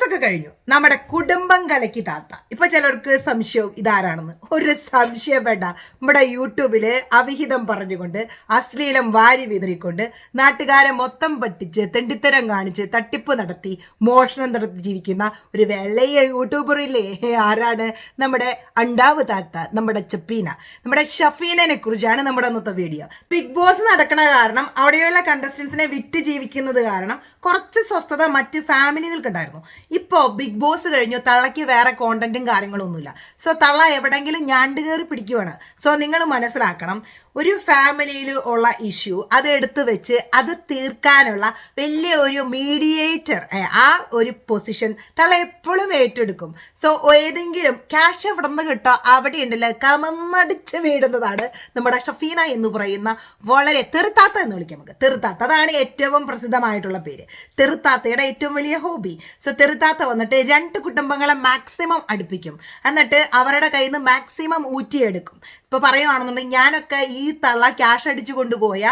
Boss ഒക്കെ കഴിഞ്ഞു. നമ്മുടെ കുടുംബം കലക്കി താത്ത. ഇപ്പൊ ചിലർക്ക് സംശയവും ഇതാരാണെന്ന്. ഒരു സംശയം വേണ്ട. നമ്മുടെ യൂട്യൂബിൽ അവിഹിതം പറഞ്ഞുകൊണ്ട് അശ്ലീലം വാരി വിതറിക്കൊണ്ട് നാട്ടുകാരെ മൊത്തം പറ്റിച്ച് തെണ്ടിത്തരം കാണിച്ച് തട്ടിപ്പ് നടത്തി മോഷണം നടത്തി ജീവിക്കുന്ന ഒരു വെള്ളയ യൂട്യൂബറില്ലേ ആരാണ്? നമ്മുടെ അണ്ടാവ് താത്ത നമ്മുടെ ചപ്പീന. നമ്മുടെ ഷഫീനനെ കുറിച്ചാണ് നമ്മുടെ അന്നത്തെ വീഡിയോ ബിഗ് ബോസ് നടക്കണ കാരണം അവിടെയുള്ള കണ്ടസ്റ്റൻസിനെ വിറ്റ് ജീവിക്കുന്നത് കാരണം കുറച്ച് സ്വസ്ഥത മറ്റ് ഫാമിലികൾക്ക് ഉണ്ടായിരുന്നു ഇപ്പോൾ ബിഗ് ബോസ് കഴിഞ്ഞു തള്ളയ്ക്ക് വേറെ കോണ്ടന്റും കാര്യങ്ങളൊന്നുമില്ല. സോ തള്ള എവിടെങ്കിലും ഞാണ്ട് കയറി പിടിക്കുവാണ്. സോ നിങ്ങൾ മനസ്സിലാക്കണം ഒരു ഫാമിലിയിൽ ഉള്ള ഇഷ്യൂ അത് എടുത്തു വെച്ച് അത് തീർക്കാനുള്ള വലിയ ഒരു മീഡിയേറ്റർ ആ ഒരു പൊസിഷൻ തള്ള എപ്പോഴും ഏറ്റെടുക്കും. സോ ഏതെങ്കിലും ക്യാഷ് എവിടെ നിന്ന് കിട്ടോ അവിടെ ഉണ്ടല്ലോ കമന്നടിച്ച് വീടുന്നതാണ് നമ്മുടെ ഷഫീന എന്ന് പറയുന്ന വളരെ തെറുത്താത്ത എന്ന് വിളിക്കാം നമുക്ക്. തെറുത്താത്ത അതാണ് ഏറ്റവും പ്രസിദ്ധമായിട്ടുള്ള പേര്. തെറുത്താത്തയുടെ ഏറ്റവും വലിയ ഹോബി സോ തെറുത്താത്ത വന്നിട്ട് രണ്ട് കുടുംബങ്ങളെ മാക്സിമം അടുപ്പിക്കും. എന്നിട്ട് അവരുടെ കയ്യിൽ നിന്ന് മാക്സിമം ഊറ്റിയെടുക്കും. ഇപ്പൊ പറയുവാണെന്നുണ്ടെങ്കിൽ ഞാനൊക്കെ ഈ തള്ള ക്യാഷ് അടിച്ചു കൊണ്ടുപോയ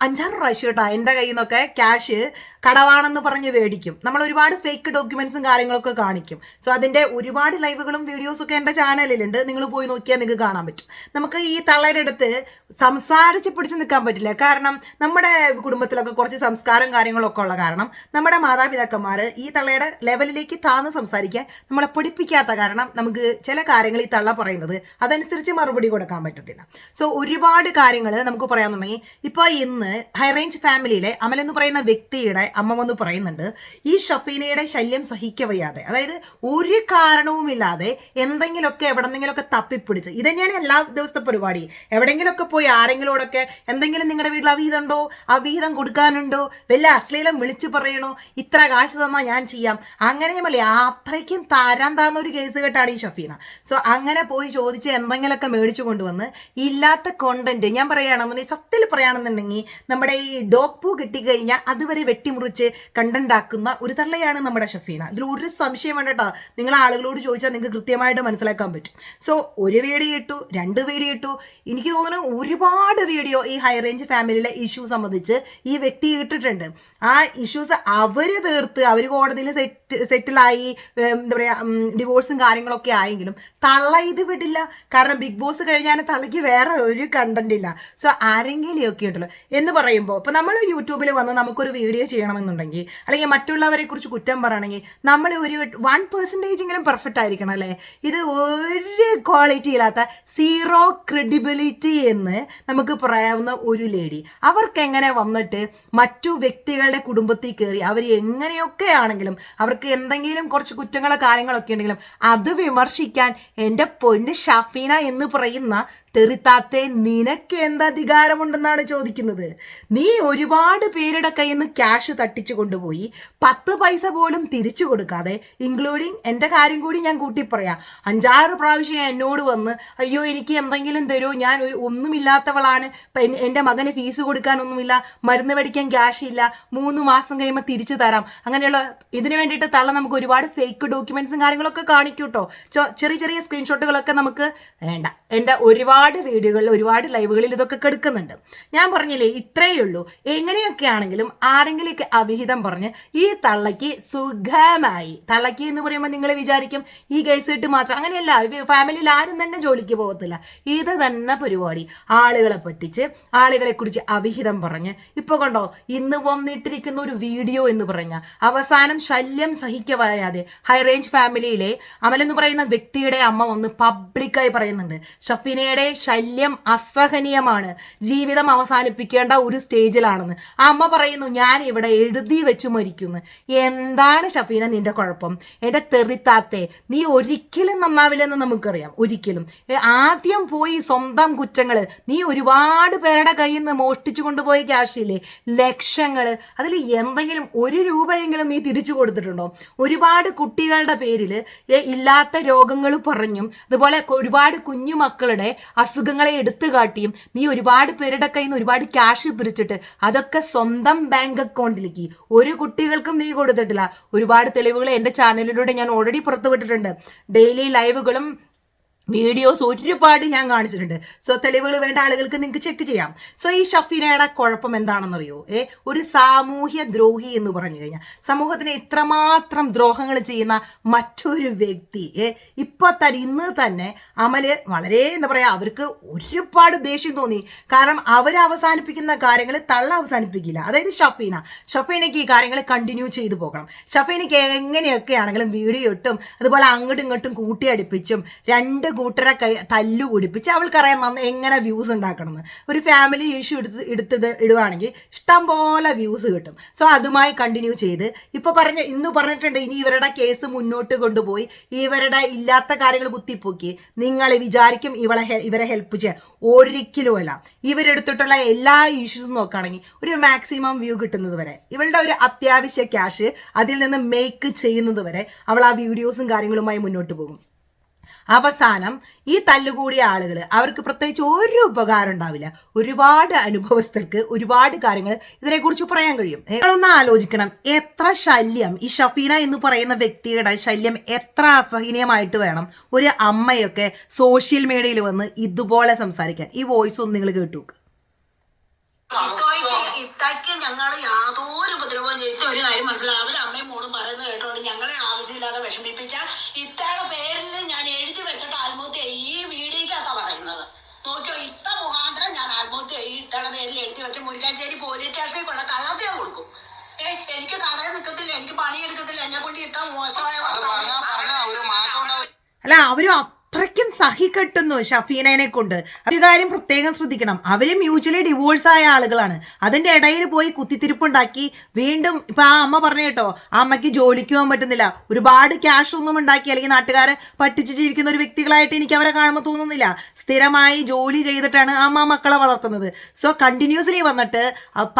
അഞ്ചാറ് പ്രാവശ്യം കേട്ടോ എന്റെ കയ്യിൽ നിന്നൊക്കെ ക്യാഷ് കടവാണെന്ന് പറഞ്ഞ് മേടിക്കും. നമ്മൾ ഒരുപാട് ഫേക്ക് ഡോക്യുമെന്റ്സും കാര്യങ്ങളൊക്കെ കാണിക്കും. സോ അതിന്റെ ഒരുപാട് ലൈവുകളും വീഡിയോസും ഒക്കെ എന്റെ ചാനലിലുണ്ട് നിങ്ങൾ പോയി നോക്കിയാൽ നിങ്ങൾക്ക് കാണാൻ പറ്റും. നമുക്ക് ഈ തള്ളയുടെ അടുത്ത് സംസാരിച്ച് പിടിച്ച് നിൽക്കാൻ പറ്റില്ല. കാരണം നമ്മുടെ കുടുംബത്തിലൊക്കെ കുറച്ച് സംസ്കാരം കാര്യങ്ങളൊക്കെ ഉള്ള കാരണം നമ്മുടെ മാതാപിതാക്കന്മാർ ഈ തള്ളയുടെ ലെവലിലേക്ക് താന്ന് സംസാരിക്കാൻ നമ്മളെ പഠിപ്പിക്കാത്ത കാരണം നമുക്ക് ചില കാര്യങ്ങൾ ഈ തള്ള പറയുന്നത് അതനുസരിച്ച് മറുപടി കൊടുക്കാൻ പറ്റത്തില്ല. സോ ഒരുപാട് കാര്യങ്ങൾ നമുക്ക് പറയാന്നുണ്ടെങ്കിൽ ഇപ്പോൾ ഇന്ന് ഹൈ റേഞ്ച് ഫാമിലിയിലെ അമൽ എന്ന് പറയുന്ന വ്യക്തിയുടെ അമ്മ വന്ന് പറയുന്നുണ്ട് ഈ ഷഫീനയുടെ ശല്യം സഹിക്കവയ്യാതെ അതായത് ഒരു കാരണവുമില്ലാതെ എന്തെങ്കിലുമൊക്കെ എവിടെന്നെങ്കിലുമൊക്കെ തപ്പിപ്പിടിച്ച് ഇത് തന്നെയാണ് എല്ലാ ദിവസത്തെ പരിപാടി. എവിടെയെങ്കിലുമൊക്കെ പോയി ആരെങ്കിലോടൊക്കെ എന്തെങ്കിലും നിങ്ങളുടെ വീട്ടിൽ അവിഹിതം ഉണ്ടോ അവിഹിതം കൊടുക്കാനുണ്ടോ? വല്ല അശ്ലീലം വിളിച്ചു പറയണോ? ഇത്ര കാശ് തന്നാൽ ഞാൻ ചെയ്യാം. അങ്ങനെ മല്ലേ അത്രയ്ക്കും താരാൻ താന്ന ഒരു കേസ് കേട്ടാണ് ഈ ഷഫീന. സോ അങ്ങനെ പോയി ചോദിച്ച് എന്തെങ്കിലുമൊക്കെ മേടിച്ചു കൊണ്ടുവന്ന് ഇല്ലാത്ത കോണ്ടന്റ് ഞാൻ പറയുകയാണെന്നുണ്ടെങ്കിൽ സത്യത്തിൽ പറയുകയാണെന്നുണ്ടെങ്കിൽ നമ്മുടെ ഈ ഡോഗ് പൂ കിട്ടിക്കഴിഞ്ഞാൽ അതുവരെ വെട്ടിമുറിച്ച് കണ്ടന്റ് ആക്കുന്ന ഒരു തള്ളയാണ് നമ്മുടെ ഷഫീന. ഇതിൽ ഒരു സംശയം വേണ്ട കേട്ടോ നിങ്ങൾ ആളുകളോട് ചോദിച്ചാൽ നിങ്ങൾക്ക് കൃത്യമായിട്ട് മനസ്സിലാക്കാൻ പറ്റും. സോ ഒരു വീഡിയോ ഇട്ടു രണ്ട് വീഡിയോ ഇട്ടു. എനിക്ക് തോന്നുന്നു ഒരുപാട് വീഡിയോ ഈ ഹൈ റേഞ്ച് ഫാമിലിയിലെ ഇഷ്യൂ സംബന്ധിച്ച് ഈ വ്യക്തി ഇട്ടിട്ടുണ്ട്. ആ ഇഷ്യൂസ് അവർ തീർത്ത് അവർ കോടതിയിൽ സെറ്റ് സെറ്റിലായി എന്താ പറയുക ഡിവോഴ്സും കാര്യങ്ങളൊക്കെ ആയെങ്കിലും തള്ള ഇത് വിടില്ല. കാരണം ബിഗ് ബോസ് കഴിഞ്ഞാൽ തള്ളയ്ക്ക് വേറെ ഒരു കണ്ടന്റ് ഇല്ല. സോ ആരെങ്കിലും ഒക്കെ ഉണ്ടല്ലോ. എന്ന് പറയുമ്പോൾ ഇപ്പോൾ നമ്മൾ യൂട്യൂബിൽ വന്ന് നമുക്കൊരു വീഡിയോ ചെയ്യണമെന്നുണ്ടെങ്കിൽ അല്ലെങ്കിൽ മറ്റുള്ളവരെ കുറിച്ച് കുറ്റം പറയണമെങ്കിൽ നമ്മൾ ഒരു വൺ പെർസെന്റേജ് എങ്കിലും പെർഫെക്റ്റ് ആയിരിക്കണം അല്ലേ? ഇത് ഒരു ക്വാളിറ്റി ഇല്ലാത്ത സീറോ ക്രെഡിബിലിറ്റി എന്ന് നമുക്ക് പറയാവുന്ന ഒരു ലേഡി അവർക്ക് എങ്ങനെ വന്നിട്ട് മറ്റു വ്യക്തികളുടെ കുടുംബത്തിൽ കയറി അവർ എങ്ങനെയൊക്കെ ആണെങ്കിലും അവർക്ക് എന്തെങ്കിലും കുറച്ച് കുറ്റങ്ങളോ കാര്യങ്ങളൊക്കെ ഉണ്ടെങ്കിലും അത് വിമർശിക്കാൻ എന്റെ പൊന്ന് ഷഫീന എന്ന് പറയുന്ന തെറിത്താത്തെ നിനക്ക് എന്ത് അധികാരമുണ്ടെന്നാണ് ചോദിക്കുന്നത്. നീ ഒരുപാട് പേരുടെ കയ്യിൽ നിന്ന് ക്യാഷ് തട്ടിച്ചു കൊണ്ടുപോയി പത്ത് പൈസ പോലും തിരിച്ചു കൊടുക്കാതെ ഇൻക്ലൂഡിങ് എന്റെ കാര്യം കൂടി ഞാൻ കൂട്ടി പറയാം അഞ്ചാറ് പ്രാവശ്യം എന്നോട് വന്ന് അയ്യോ എനിക്ക് എന്തെങ്കിലും തരുമോ ഞാൻ ഒന്നുമില്ലാത്തവളാണ് എന്റെ മകന് ഫീസ് കൊടുക്കാനൊന്നുമില്ല മരുന്ന് മേടിക്കാൻ ക്യാഷ് ഇല്ല മൂന്ന് മാസം കഴിയുമ്പോൾ തിരിച്ചു തരാം. അങ്ങനെയുള്ള ഇതിനു വേണ്ടിയിട്ട് തള്ള നമുക്ക് ഒരുപാട് ഫേക്ക് ഡോക്യുമെന്റ്സും കാര്യങ്ങളൊക്കെ കാണിക്കൂട്ടോ. ചെറിയ ചെറിയ സ്ക്രീൻഷോട്ടുകളൊക്കെ നമുക്ക് വേണ്ട. എന്റെ ഒരുപാട് വീഡിയോകളിൽ ഒരുപാട് ലൈവുകളിൽ ഇതൊക്കെ കെടുക്കുന്നുണ്ട്. ഞാൻ പറഞ്ഞില്ലേ ഇത്രയേ ഉള്ളൂ. എങ്ങനെയൊക്കെ ആണെങ്കിലും ആരെങ്കിലുമൊക്കെ അവിഹിതം പറഞ്ഞ് ഈ തള്ളയ്ക്ക് സുഖമായി. തള്ളയ്ക്ക് എന്ന് പറയുമ്പോൾ നിങ്ങൾ വിചാരിക്കും ഈ കേസ് ഇട്ട് മാത്രം. അങ്ങനെയല്ല ഫാമിലിയിൽ ആരും തന്നെ ജോലിക്ക് പോകത്തില്ല. ഇത് തന്നെ പരിപാടി. ആളുകളെ പറ്റിച്ച് ആളുകളെ കുറിച്ച് അവിഹിതം പറഞ്ഞ് ഇപ്പൊ കണ്ടോ ഇന്ന് വന്നിട്ടിരിക്കുന്ന ഒരു വീഡിയോ എന്ന് പറഞ്ഞ അവസാനം ശല്യം സഹിക്കവയാതെ ഹൈ റേഞ്ച് ഫാമിലിയിലെ അമലെന്ന് പറയുന്ന വ്യക്തിയുടെ അമ്മ വന്ന് പബ്ലിക്കായി പറയുന്നുണ്ട്. ഷഫീനയുടെ ശല്യം അസഹനീയമാണ്. ജീവിതം അവസാനിപ്പിക്കേണ്ട ഒരു സ്റ്റേജിലാണെന്ന്. അമ്മ പറയുന്നു ഞാൻ ഇവിടെ എഴുതി വെച്ച് മരിക്കുന്നു. എന്താണ് ഷഫീന നിന്റെ കുഴപ്പം? എന്റെ തെറിത്താത്തെ നീ ഒരിക്കലും നന്നാവില്ലെന്ന് നമുക്കറിയാം. ഒരിക്കലും. ആദ്യം പോയി സ്വന്തം കുറ്റങ്ങൾ നീ ഒരുപാട് പേരുടെ കയ്യിൽ നിന്ന് മോഷ്ടിച്ചു കൊണ്ടുപോയ ക്യാഷ് ഇല്ലേ? ലക്ഷങ്ങൾ അതിൽ എന്തെങ്കിലും ഒരു രൂപയെങ്കിലും നീ തിരിച്ചു കൊടുത്തിട്ടുണ്ടോ? ഒരുപാട് കുട്ടികളുടെ പേരിൽ ഇല്ലാത്ത രോഗങ്ങൾ പറഞ്ഞും അതുപോലെ ഒരുപാട് കുഞ്ഞു മക്കളുടെ അസുഖങ്ങളെ എടുത്തു കാട്ടിയും നീ ഒരുപാട് പേരുടെ കയ്യിൽ നിന്ന് ഒരുപാട് ക്യാഷ് പിരിച്ചിട്ട് അതൊക്കെ സ്വന്തം ബാങ്ക് അക്കൗണ്ടിലേക്ക് ഒരു കുട്ടികൾക്കും നീ കൊടുത്തിട്ടില്ല. ഒരുപാട് തെളിവുകൾ എന്റെ ചാനലിലൂടെ ഞാൻ ഓൾറെഡി പുറത്തുവിട്ടിട്ടുണ്ട്. ഡെയിലി ലൈവുകളും വീഡിയോസ് ഒരുപാട് ഞാൻ കാണിച്ചിട്ടുണ്ട്. സോ തെളിവുകൾ വേണ്ട ആളുകൾക്ക് നിങ്ങൾക്ക് ചെക്ക് ചെയ്യാം. സോ ഈ ഷഫീനയുടെ കുഴപ്പം എന്താണെന്നറിയോ? ഏ ഒരു സാമൂഹ്യ ദ്രോഹി എന്ന് പറഞ്ഞു കഴിഞ്ഞാൽ സമൂഹത്തിന് ഇത്രമാത്രം ദ്രോഹങ്ങൾ ചെയ്യുന്ന മറ്റൊരു വ്യക്തി ഏ ഇപ്പൊ തന്നെ ഇന്ന് തന്നെ അമൽ വളരെ എന്താ പറയാ അവർക്ക് ഒരുപാട് ദേഷ്യം തോന്നി. കാരണം അവർ അവസാനിപ്പിക്കുന്ന കാര്യങ്ങൾ തള്ള അവസാനിപ്പിക്കില്ല. അതായത് ഷഫീന. ഷഫീനയ്ക്ക് ഈ കാര്യങ്ങൾ കണ്ടിന്യൂ ചെയ്തു പോകണം. ഷഫീനയ്ക്ക് എങ്ങനെയൊക്കെ ആണെങ്കിലും വീഡിയോ ഇട്ടും അതുപോലെ അങ്ങോട്ടും ഇങ്ങോട്ടും കൂട്ടിയടിപ്പിച്ചും രണ്ട് കൂട്ടരെ കൈ തല്ലു കുടിപ്പിച്ച് അവൾക്കറിയാം നന്ന എങ്ങനെ വ്യൂസ് ഉണ്ടാക്കണമെന്ന്. ഒരു ഫാമിലി ഇഷ്യൂ എടുത്ത് എടുത്തിട്ട് ഇടുവാണെങ്കിൽ ഇഷ്ടം പോലെ വ്യൂസ് കിട്ടും. സോ അതുമായി കണ്ടിന്യൂ ചെയ്ത് ഇപ്പൊ പറഞ്ഞ ഇന്ന് പറഞ്ഞിട്ടുണ്ട് ഇനി ഇവരുടെ കേസ് മുന്നോട്ട് കൊണ്ടുപോയി ഇവരുടെ ഇല്ലാത്ത കാര്യങ്ങൾ കുത്തിപ്പൊക്കി നിങ്ങൾ വിചാരിക്കും ഇവളെ ഇവരെ ഹെൽപ്പ് ചെയ്യാൻ. ഒരിക്കലും അല്ല. ഇവരെടുത്തിട്ടുള്ള എല്ലാ ഇഷ്യൂസും നോക്കുകയാണെങ്കിൽ ഒരു മാക്സിമം വ്യൂ കിട്ടുന്നത് വരെ ഇവളുടെ ഒരു അത്യാവശ്യ ക്യാഷ് അതിൽ നിന്ന് മേക്ക് ചെയ്യുന്നത് വരെ അവൾ ആ വീഡിയോസും കാര്യങ്ങളുമായി മുന്നോട്ട് പോകും. അവസാനം ഈ തല്ലുകൂടിയ ആളുകൾ അവർക്ക് പ്രത്യേകിച്ച് ഒരു ഉപകാരം ഉണ്ടാവില്ല. ഒരുപാട് അനുഭവസ്ഥർക്ക് ഒരുപാട് കാര്യങ്ങൾ ഇതിനെക്കുറിച്ച് പറയാൻ കഴിയും. നിങ്ങളൊന്ന് ആലോചിക്കണം. എത്ര ശല്യം ഈ ഷഫീന എന്ന് പറയുന്ന വ്യക്തിയുടെ ശല്യം എത്ര അസഹനീയമായിട്ട് വേണം ഒരു അമ്മയൊക്കെ സോഷ്യൽ മീഡിയയിൽ വന്ന് ഇതുപോലെ സംസാരിക്കാൻ? ഈ വോയിസ് ഒന്ന് നിങ്ങൾ കേട്ടു. ഇത്തോയ്ക്ക് ഇത്തയ്ക്ക് യാതൊരു ഉപദ്രവവും ചെയ്തിട്ട് ഒരു കാര്യം മനസ്സിലാവും അവരമ്മയും മോളും പറയുന്നത് കേട്ടോണ്ട് ഞങ്ങളെ ആവശ്യമില്ലാതെ വിഷമിപ്പിച്ച ഇത്തയുടെ പേരിൽ ഞാൻ എഴുതി വെച്ചിട്ട് ആത്മഹത്യ ചെയ്യും. ഈ വീടിക്കകത്താ പറയുന്നത് നോക്കിയോ ഇത്ത മുഖാന്തരം ഞാൻ ആത്മഹത്യ ചെയ്യും. ഇത്തയുടെ പേരിൽ മുരിക്കാശ്ശേരി പോലീസ് സ്റ്റേഷനിൽ കൊണ്ട കള്ളാസ് ഞാൻ കൊടുക്കും. ഏ എനിക്ക് കടയിൽ നിൽക്കത്തില്ല എനിക്ക് പണിയെടുക്കത്തില്ല എന്നെ കൊണ്ട് ഇത്ര മോശമായ അല്ല അവരും അത്രയ്ക്കും സഹിക്കെട്ടുന്നു ഷഫീനനെ കൊണ്ട്. ഒരു കാര്യം പ്രത്യേകം ശ്രദ്ധിക്കണം. അവർ മ്യൂച്വലി ഡിവോഴ്സ് ആയ ആളുകളാണ്. അതിന്റെ ഇടയിൽ പോയി കുത്തിത്തിരിപ്പുണ്ടാക്കി വീണ്ടും ഇപ്പൊ ആ അമ്മ പറഞ്ഞു കേട്ടോ ആ അമ്മയ്ക്ക് ജോലിക്ക് പോകാൻ പറ്റുന്നില്ല. ഒരുപാട് ക്യാഷ് ഒന്നും ഉണ്ടാക്കി അല്ലെങ്കിൽ നാട്ടുകാരെ പറ്റിച്ച് ജീവിക്കുന്ന ഒരു വ്യക്തികളായിട്ട് എനിക്ക് അവരെ കാണുമ്പോൾ തോന്നുന്നില്ല. സ്ഥിരമായി ജോലി ചെയ്തിട്ടാണ് അമ്മ മക്കളെ വളർത്തുന്നത്. സോ കണ്ടിന്യൂസ്ലി വന്നിട്ട്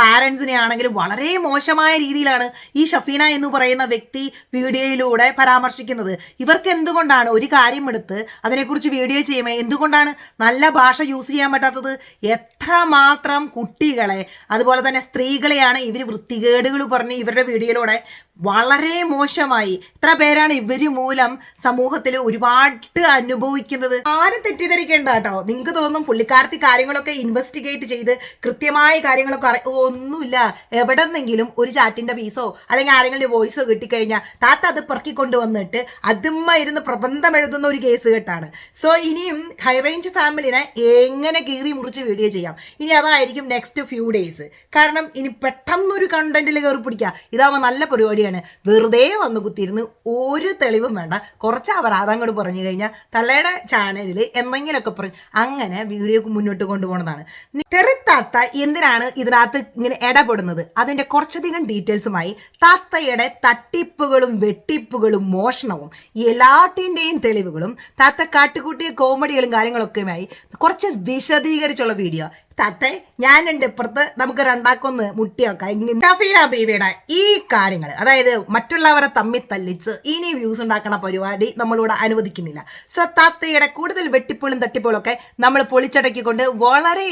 പാരൻസിനെ ആണെങ്കിലും വളരെ മോശമായ രീതിയിലാണ് ഈ ഷഫീന എന്ന് പറയുന്ന വ്യക്തി വീഡിയോയിലൂടെ പരാമർശിക്കുന്നത്. ഇവർക്ക് എന്തുകൊണ്ടാണ് ഒരു കാര്യം എടുത്ത് അതിനെക്കുറിച്ച് വീഡിയോ ചെയ്യുമ്പോൾ എന്തുകൊണ്ടാണ് നല്ല ഭാഷ യൂസ് ചെയ്യാൻ പറ്റാത്തത്? എത്രമാത്രം കുട്ടികളെ അതുപോലെ തന്നെ സ്ത്രീകളെയാണ് ഇവർ വൃത്തികേടുകൾ പറഞ്ഞ് ഇവരുടെ വീഡിയോയിലൂടെ വളരെ മോശമായി. ഇത്ര പേരാണ് ഇവർ മൂലം സമൂഹത്തിൽ ഒരുപാട് അനുഭവിക്കുന്നത്. ആരും തെറ്റിദ്ധരിക്കേണ്ട കേട്ടോ. നിങ്ങൾക്ക് തോന്നും പുള്ളിക്കാരത്തി കാര്യങ്ങളൊക്കെ ഇൻവെസ്റ്റിഗേറ്റ് ചെയ്ത് കൃത്യമായ കാര്യങ്ങളൊക്കെ അറി ഒന്നുമില്ല. എവിടെന്നെങ്കിലും ഒരു ചാറ്റിന്റെ പീസോ അല്ലെങ്കിൽ ആരെങ്കിലും വോയിസോ കിട്ടിക്കഴിഞ്ഞാൽ താത്ത അത് പെറുക്കിക്കൊണ്ട് വന്നിട്ട് അതുമ്മ ഇരുന്ന് പ്രബന്ധം എഴുതുന്ന ഒരു കേസ് കേട്ടാണ്. സോ ഇനിയും ഹൈ റേഞ്ച് ഫാമിലിനെ എങ്ങനെ കീറി മുറിച്ച് വീഡിയോ ചെയ്യാം? ഇനി അതായിരിക്കും നെക്സ്റ്റ് ഫ്യൂ ഡേയ്സ് കാരണം ഇനി പെട്ടെന്നൊരു കണ്ടന്റിൽ കയറി പിടിക്കുക ഇതാവുമ്പോൾ നല്ല പരിപാടിയാണ് വെറുതെ വന്ന് കുത്തിയിരുന്ന് ഒരു തെളിവും വേണ്ട. കുറച്ച് അപരാധം കൂടി പറഞ്ഞു കഴിഞ്ഞാൽ തള്ളയുടെ ചാനലിൽ എന്തെങ്കിലുമൊക്കെ പറഞ്ഞ് അങ്ങനെ വീഡിയോക്ക് മുന്നോട്ട് കൊണ്ടുപോകുന്നതാണ്. തെറിത്താത്ത എന്തിനാണ് ഇതിനകത്ത് ഇങ്ങനെ ഇടപെടുന്നത്? അതിന്റെ കുറച്ചധികം ഡീറ്റെയിൽസുമായി താത്തയുടെ തട്ടിപ്പുകളും വെട്ടിപ്പുകളും മോഷണവും എല്ലാത്തിന്റെയും തെളിവുകളും താത്ത കാട്ടുകൂട്ടിയ കോമഡികളും കാര്യങ്ങളൊക്കെയുമായി കുറച്ച് വിശദീകരിച്ചുള്ള വീഡിയോ താത്തെ ഞാനുണ്ട്. ഇപ്പുറത്ത് നമുക്ക് രണ്ടാക്കൊന്ന് മുട്ടിയൊക്കെ. ഷഫീന ബീവിയുടെ ഈ കാര്യങ്ങൾ അതായത് മറ്റുള്ളവരെ തമ്മി തല്ലിച്ച് ഇനി വ്യൂസ് ഉണ്ടാക്കണ പരിപാടി നമ്മളിവിടെ അനുവദിക്കുന്നില്ല. സോ താത്തയുടെ കൂടുതൽ വെട്ടിപ്പുകളും തട്ടിപ്പുകളും ഒക്കെ നമ്മൾ പൊളിച്ചടക്കിക്കൊണ്ട് വളരെ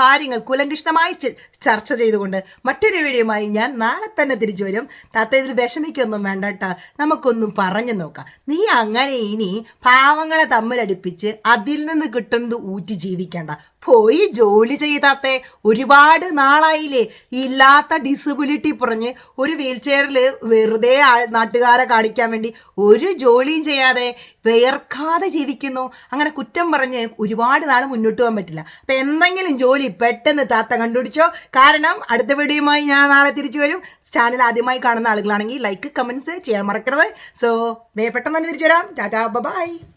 കാര്യങ്ങൾ കുലങ്കിഷ്ടമായി ചർച്ച ചെയ്തുകൊണ്ട് മറ്റൊരു വീഡിയോയുമായി ഞാൻ നാളെ തന്നെ തിരിച്ചു വരും. താത്ത ഇതിൽ വിഷമിക്കൊന്നും വേണ്ട കേട്ടോ. നമുക്കൊന്നും പറഞ്ഞു നോക്കാം. നീ അങ്ങനെ ഇനി പാവങ്ങളെ തമ്മിലടിപ്പിച്ച് അതിൽ നിന്ന് കിട്ടുന്നത് ഊറ്റി ജീവിക്കേണ്ട. പോയി ജോലി ചെയ്താത്തെ ഒരുപാട് നാളായില്ലേ ഇല്ലാത്ത ഡിസബിലിറ്റി പറഞ്ഞ് ഒരു വീൽ ചെയറിൽ വെറുതെ നാട്ടുകാരെ കാണിക്കാൻ വേണ്ടി ഒരു ജോലിയും ചെയ്യാതെ വിയർക്കാതെ ജീവിക്കുന്നു. അങ്ങനെ കുറ്റം പറഞ്ഞ് ഒരുപാട് നാൾ മുന്നോട്ട് പോകാൻ പറ്റില്ല. അപ്പം എന്തെങ്കിലും ജോലി പെട്ടെന്ന് താത്ത കണ്ടുപിടിച്ചോ? കാരണം അടുത്ത വീഡിയോയുമായി ഞാൻ നാളെ തിരിച്ചു വരും. ചാനൽ ആദ്യമായി കാണുന്ന ആളുകളാണെങ്കിൽ ലൈക്ക് കമൻസ് ചെയ്യാൻ മറക്കരുത്. സോ വേ പെട്ടെന്ന് തന്നെ തിരിച്ചു വരാം. Tata bye